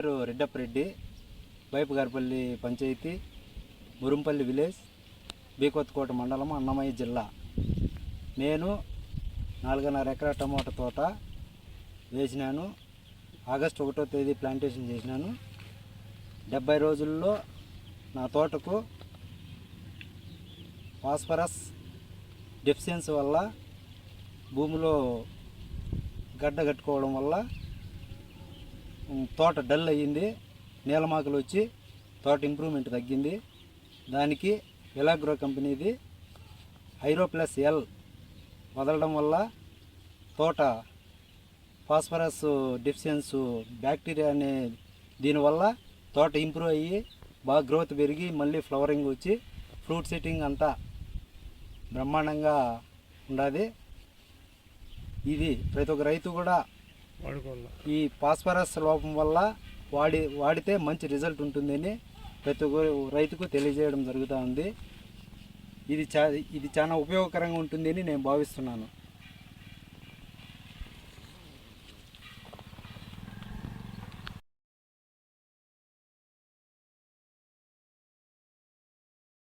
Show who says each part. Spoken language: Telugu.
Speaker 1: పేరు రెడ్డప్పరెడ్డి బైపుగారిపల్లి పంచాయతీ మురుంపల్లి విలేజ్ బీకొత్తకోట మండలం అన్నమయ్య జిల్లా. నేను నాలుగున్నర ఎకరా టమాటా తోట వేసినాను. ఆగస్టు ఒకటో తేదీ ప్లాంటేషన్ చేసినాను. డెబ్బై రోజుల్లో నా తోటకు ఫాస్ఫరస్ డెఫిషియన్సీ వల్ల భూమిలో గడ్డ కట్టుకోవడం వల్ల తోట డల్ అయ్యింది నీలమాకులు వచ్చి తోట ఇంప్రూవ్మెంట్ తగ్గింది. దానికి ఎలాగ్రో కంపెనీది హైరో ప్లస్ ఎల్ వదలడం వల్ల తోట ఫాస్ఫరస్ డిఫిషియన్స్ బ్యాక్టీరియా అనే దీనివల్ల తోట ఇంప్రూవ్ అయ్యి బాగా గ్రోత్ పెరిగి మళ్ళీ ఫ్లవరింగ్ వచ్చి ఫ్రూట్ సెట్టింగ్ అంతా బ్రహ్మాండంగా ఉండాది. ఇది ప్రతి ఒక్క రైతు కూడా ఈ ఫాస్ఫరస్ లోపం వల్ల వాడి వాడితే మంచి రిజల్ట్ ఉంటుందని ప్రతి ఒక్కరు రైతుకు తెలియజేయడం జరుగుతూ ఉంది. ఇది చా ఇది చాలా ఉపయోగకరంగా ఉంటుందని నేను భావిస్తున్నాను.